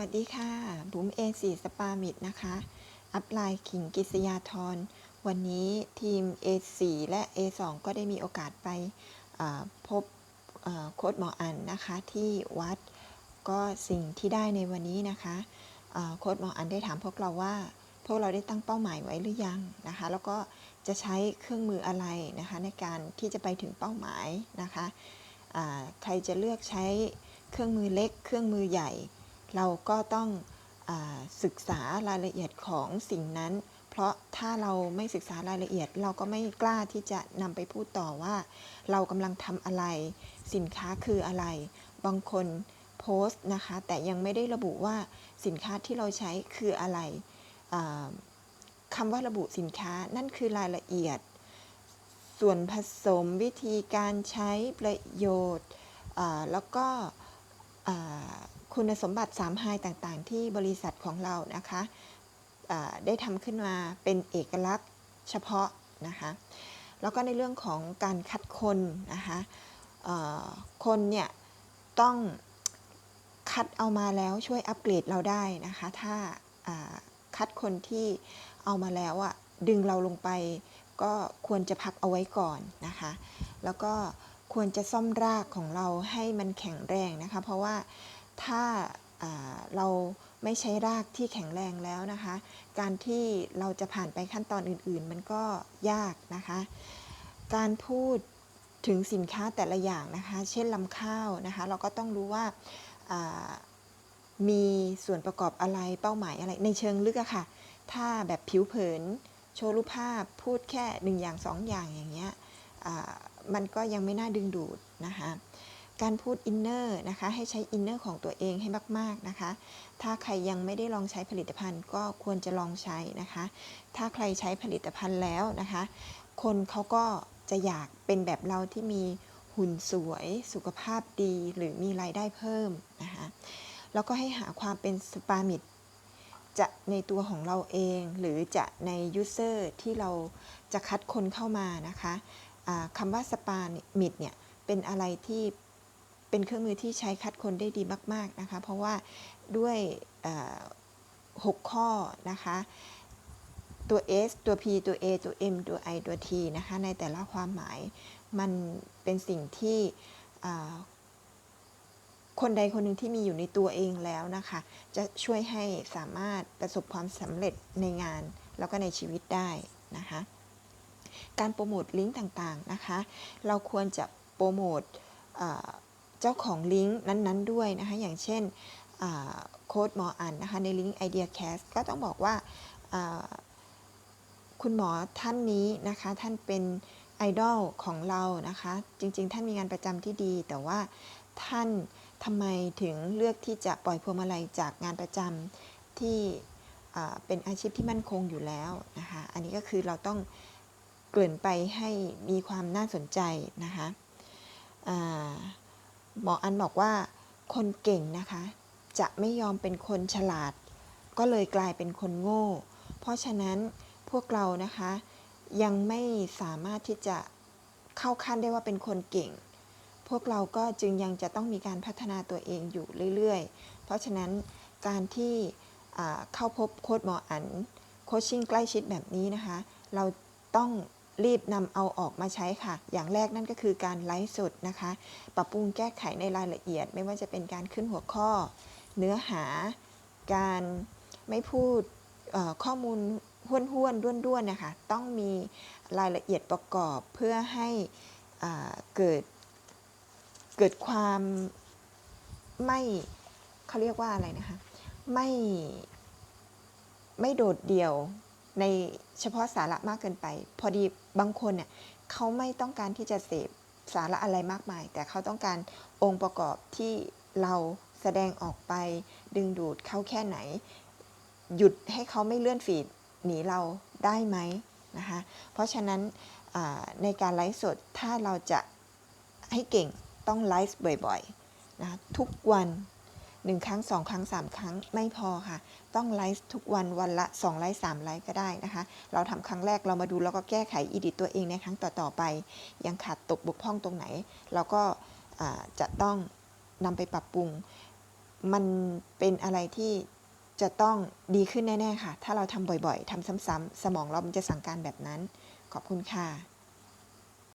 วัสดีค่ะ บุ๋ม A4 สปามิดนะคะ อัพไลน์ขิงกิษยาธร วันนี้ทีม A4 และ A2 ก็ได้มีโอกาสไปพบโค้ดหมออันนะคะ ที่วัดก็สิ่งที่ได้ในวันนี้นะคะโค้ดหมออันได้ถามพวกเราว่า พวกเราได้ตั้งเป้าหมายไว้หรือยังนะคะ แล้วก็จะใช้เครื่องมืออะไรนะคะ ในการที่จะไปถึงเป้าหมายนะคะใครจะเลือกใช้เครื่องมือเล็ก เครื่องมือใหญ่ เราก็ต้องอศึกษารายละเอียดของสิ่งนั้น เพราะถ้าเราไม่ศึกษารายละเอียด เราก็ไม่กล้าที่จะนำไปพูดต่อว่า เรากำลังทำอะไร สินค้าคืออะไร บางคนโพสต์นะคะ แต่ยังไม่ได้ระบุว่าสินค้าที่เราใช้คืออะไรคำว่าระบุสินค้านั่นคือรายละเอียด ส่วนผสมวิธีการใช้ประโยชน์แล้วก็ คุณสมบัติ3ไฮต่างๆ ที่บริษัทของเรานะคะได้ทำขึ้นมาเป็นเอกลักษณ์เฉพาะนะคะแล้วก็ในเรื่องของการคัดคนนะคะคนเนี่ยต้องคัดเอามาแล้วช่วยอัปเกรดเราได้นะคะถ้าอ่าคัดคนที่เอามาแล้วอะดึงเราลงไปก็ควรจะพักเอาไว้ก่อนนะคะ แล้วก็ ควรจะซ่อมรากของเราให้มันแข็งแรงนะคะ เพราะว่าถ้าาเราไม่ใช้รากที่แข็งแรงแล้วนะคะ การที่เราจะผ่านไปขั้นตอนอื่นๆ มันก็ยากนะคะ การพูดถึงสินค้าแต่ละอย่างนะคะ เช่นลำข้าวนะคะ เราก็ต้องรู้ว่าามีส่วนประกอบอะไรเป้าหมายอะไรในเชิงลึกอะค่ะ ถ้าแบบผิวเผิน โชว์รูปภาพพูดแค่หนึ่งอย่างสองอย่างอย่างเงี้ย มันก็ยังไม่น่าดึงดูดนะคะการพูดอินเนอร์นะคะให้ใช้อินเนอร์ของตัวเองให้มากๆนะคะถ้าใครยังไม่ได้ลองใช้ผลิตภัณฑ์ก็ควรจะลองใช้นะคะถ้าใครใช้ผลิตภัณฑ์แล้วนะคะ คนเขาก็จะอยากเป็นแบบเราที่มีหุ่นสวยสุขภาพดีหรือมีรายได้เพิ่มนะคะแล้วก็ให้หาความเป็นสปามิดจะในตัวของเราเองหรือจะในยูเซอร์ที่เราจะคัดคนเข้ามานะคะ คำว่าสปามิดเนี่ยเป็นอะไรที่เป็นเครื่องมือที่ใช้คัดคนได้ดีมาก ๆนะคะ เพราะว่าด้วยหกข้อนะคะ ตัว S ตัว P ตัว A ตัว M ตัว I ตัว T นะคะในแต่ละความหมายมันเป็นสิ่งที่คนใดคนหนึ่งที่มีอยู่ในตัวเองแล้วนะคะ จะช่วยให้สามารถประสบความสำเร็จในงาน แล้วก็ในชีวิตได้นะคะ การโปรโมทลิงก์ต่างๆนะคะ เราควรจะโปรโมทเจ้าของลิงก์นั้นๆด้วยนะคะ อย่างเช่นโค้ดหมออันนะคะในลิงก์ Idea Cast ก็ต้องบอกว่าคุณหมอท่านนี้นะคะท่านเป็นไอดอลของเรานะคะ จริงๆ ท่านมีงานประจำที่ดี แต่ว่าท่านทำไมถึงเลือกที่จะปล่อยพวงมาลัยจากงานประจำที่เป็นอาชีพที่มั่นคงอยู่แล้วนะคะ อันนี้ก็คือเราต้อง เกริ่นไปให้มีความน่าสนใจนะคะหมออันบอกว่าคนเก่งนะคะ จะไม่ยอมเป็นคนฉลาด ก็เลยกลายเป็นคนโง่ เพราะฉะนั้นพวกเรานะคะ ยังไม่สามารถที่จะเข้าขั้นได้ว่าเป็นคนเก่ง พวกเราก็จึงยังจะต้องมีการพัฒนาตัวเองอยู่เรื่อยๆ เพราะฉะนั้นการที่เข้าพบโค้ดหมออันโคชชิ่งใกล้ชิดแบบนี้นะคะ เราต้อง รีบนำเอาออกมาใช้ค่ะ อย่างแรกนั่นก็คือการไลฟ์สดนะคะ ปรับปรุงแก้ไขในรายละเอียด ไม่ว่าจะเป็นการขึ้นหัวข้อ เนื้อหา การไม่พูดข้อมูลห้วนห้วนด้วนด้วนนะคะ ต้องมีรายละเอียดประกอบเพื่อให้เกิดเกิดความไม่เขาเรียกว่าอะไรนะคะ ไม่ไม่โดดเดี่ยว ในเฉพาะสาระมากเกินไป พอดีบางคนเนี่ยเขาไม่ต้องการที่จะเสพสาระอะไรมากมาย แต่เขาต้องการองค์ประกอบที่เราแสดงออกไปดึงดูดเขาแค่ไหน หยุดให้เขาไม่เลื่อนฟีดหนีเราได้ไหมนะคะเพราะฉะนั้นในการไลฟ์สดถ้าเราจะให้เก่งต้องไลฟ์บ่อยๆนะะทุกวัน หนึ่งครั้งสองครั้งสามครั้งไม่พอค่ะ ต้องไลฟ์ทุกวันวันละ 2 ไลฟ์3ไลฟ์ก็ได้นะคะ เราทำครั้งแรกเรามาดูแล้วก็แก้ไขอีดิตตัวเองในครั้งต่อๆไป ยังขาดตกบกพร่องตรงไหน เราก็จะต้องนำไปปรับปรุง มันเป็นอะไรที่จะต้องดีขึ้นแน่ ๆ ค่ะ ถ้าเราทำบ่อยๆทำซ้ำๆ สมองเรามันจะสั่งการแบบนั้น ขอบคุณค่ะ